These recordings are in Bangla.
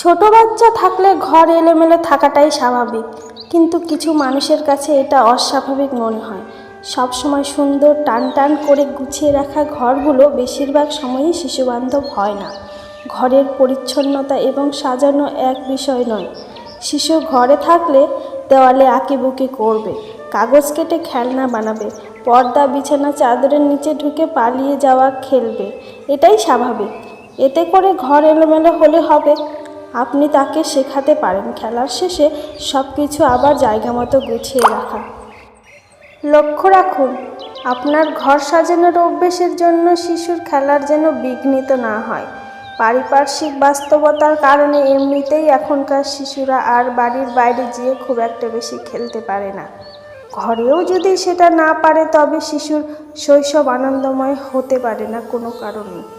ছোট বাচ্চা থাকলে ঘর এলোমেলো থাকাটাই স্বাভাবিক, কিন্তু কিছু মানুষের কাছে এটা অস্বাভাবিক মনে হয়। সব সময় সুন্দর টান টান করে গুছিয়ে রাখা ঘরগুলো বেশিরভাগ সময়ই শিশুবান্ধব হয় না। ঘরের পরিচ্ছন্নতা এবং সাজানো এক বিষয় নয়। শিশু ঘরে থাকলে দেওয়ালে আঁকিবুকি করবে, কাগজ কেটে খেলনা বানাবে, পর্দা, বিছানা, চাদরের নিচে ঢুকে পালিয়ে যাওয়া খেলবে, এটাই স্বাভাবিক। এতে করে ঘর এলোমেলো হলে হবে। আপনি তাকে শেখাতে পারেন। খেলার শেষে সব কিছু আবার জায়গা মতো গুছিয়ে রাখা। লক্ষ্য রাখুন, আপনার ঘর সাজানোর অভ্যেসের জন্য শিশুর খেলার যেন বিঘ্নিত না হয়। পারিপার্শ্বিক বাস্তবতার কারণে এমনিতেই এখনকার শিশুরা আর বাড়ির বাইরে যেয়ে খুব একটা বেশি খেলতে পারে না। ঘরেও যদি সেটা না পারে, তবে শিশুর শৈশব আনন্দময় হতে পারে না কোনো কারণে।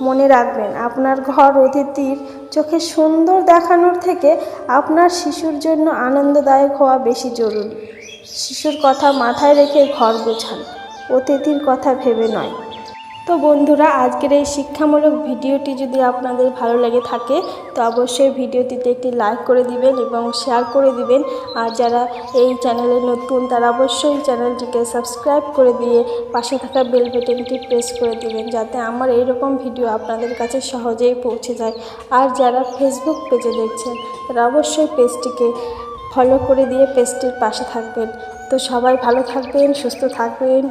মনে রাখবেন, আপনার ঘর অতিথির চোখে সুন্দর দেখানোর থেকে আপনার শিশুর জন্য আনন্দদায়ক হওয়া বেশি জরুরি। শিশুর কথা মাথায় রেখে ঘর গোছান, অতিথির কথা ভেবে নয়। তো বন্ধুরা, আজকের এই শিক্ষামূলক ভিডিওটি যদি আপনাদের ভালো লাগে থাকে, তো অবশ্যই ভিডিওটিতে একটি লাইক করে দিবেন এবং শেয়ার করে দিবেন। আর যারা এই চ্যানেলে নতুন, তারা অবশ্যই চ্যানেলটিকে সাবস্ক্রাইব করে দিয়ে পাশে থাকা বেল বাটনটি প্রেস করে দিবেন, যাতে আমার এইরকম ভিডিও আপনাদের কাছে সহজেই পৌঁছে যায়। আর যারা ফেসবুক পেজে দেখছেন, তারা অবশ্যই পেজটিকে ফলো করে দিয়ে পেজটির পাশে থাকবেন। তো সবাই ভালো থাকবেন, সুস্থ থাকবেন।